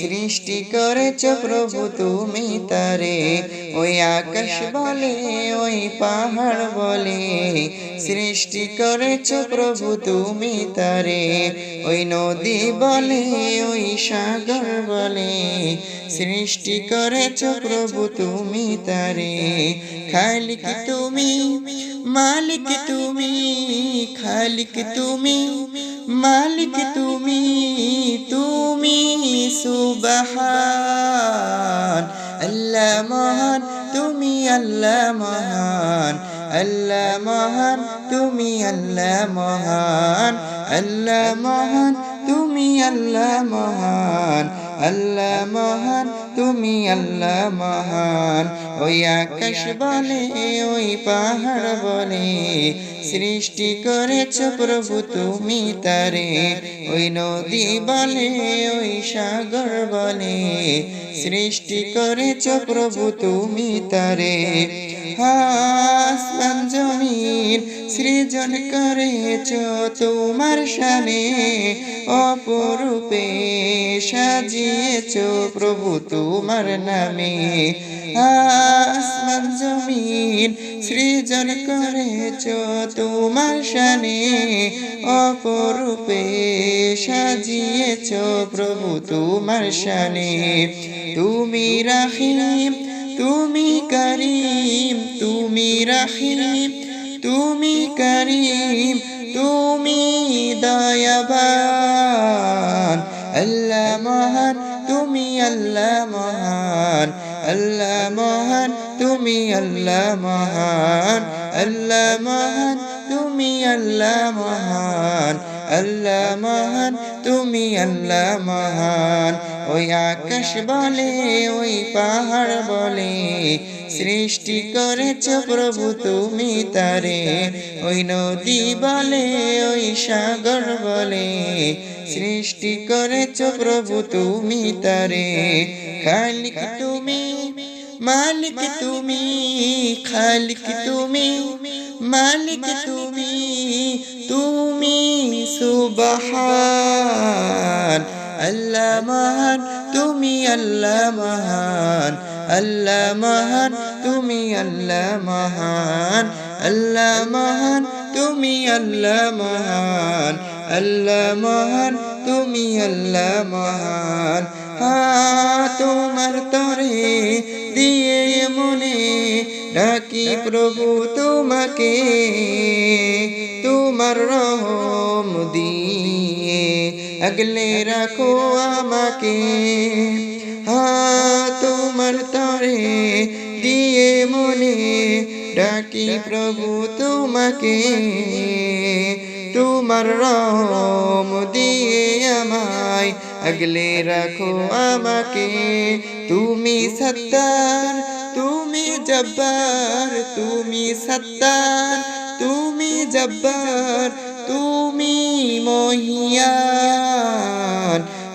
সৃষ্টি করেছ প্রভু, তুমি তারে। ওই আকাশ বলে, ওই পাহাড় বলে। সৃষ্টি করেছ প্রভু, তুমি তারে। ওই নদী বলে, ওই সাগর বলে। সৃষ্টি করেছ প্রভু, তুমি তারে। খালিক তুমি, মালিক তুমি, খালিক তুমি মালিক তুমি তুমি সুবহান। আল্লাহ মহান, তুমি আল্লাহ মহান। আল্লাহ মহান, তুমি আল্লাহ মহান। আল্লাহ মহান, তুমি আল্লাহ মহান। আল্লাহ মহান তুমি আল্লাহ মহান। ওই আকাশ বলে ওই পাহাড় বলে সৃষ্টি করেছ প্রভু তুমি তারে। ওই নদী বলে ওই সাগর বলে সৃষ্টি করেছ প্রভু তুমি তারে। আসমান জমিন সৃজন করেছ তোমার শানে অপরূপে সাজিয়েছ প্রভু তোমার নামে। আসমান, জমিন সৃজন করেছ তোমার শানে অপরূপে সাজিয়েছ প্রভু তোমার শানে তুমি রাহিম তুমি করিম, তুমি রাহিম, তুমি করিম, তুমি দয়াবান। আল্লাহ মহান, তুমি আল্লাহ মহান। আল্লাহ মহান, তুমি আল্লাহ মহান। আল্লাহ মহান, তুমি আল্লাহ মহান। আল্লাহ মহান তুমি আল্লাহ মহান ওই আকাশ বলে, ওই পাহাড় বলে, সৃষ্টি করেছ প্রভু, তুমি তারে। ওই নদী বলে, ওই সাগর বলে, সৃষ্টি করেছ প্রভু, তুমি তারে। খালিক তুমি, মালিক তুমি, খালিক তুমি, মালিক তুমি সুবহান। আল্লাহ মহান, তুমি আল্লাহ মহান। আল্লাহ মহান, তুমি আল্লাহ মহান। আল্লাহ মহান, তুমি আল্লাহ মহান। আল্লাহ মহান, তুমি আল্লাহ মহান। তোমার তরে দিয়ে মনে ডাকি প্রভু তোমাকে। তোমার দিয়ে আগলে রাখো আমাকে। হা তোমার তরে দিয়ে মনে ডাকি প্রভু তোমাকে। তোমার রহম দিয়ে আমায় আগলে রাখো আমাকে। তুমি সত্তার তুমি জব্বার, তুমি সত্তার তুমি জব্বার তুমি মহিয়ান,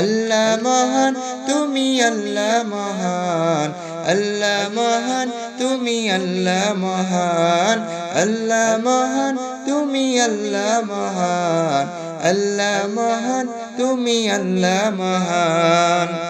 আল্লাহ মহান, তুমি আল্লাহ মহান আল্লাহ মহান, তুমি আল্লাহ মহান আল্লাহ মহান, তুমি আল্লাহ মহান আল্লাহ মহান, তুমি আল্লাহ মহান।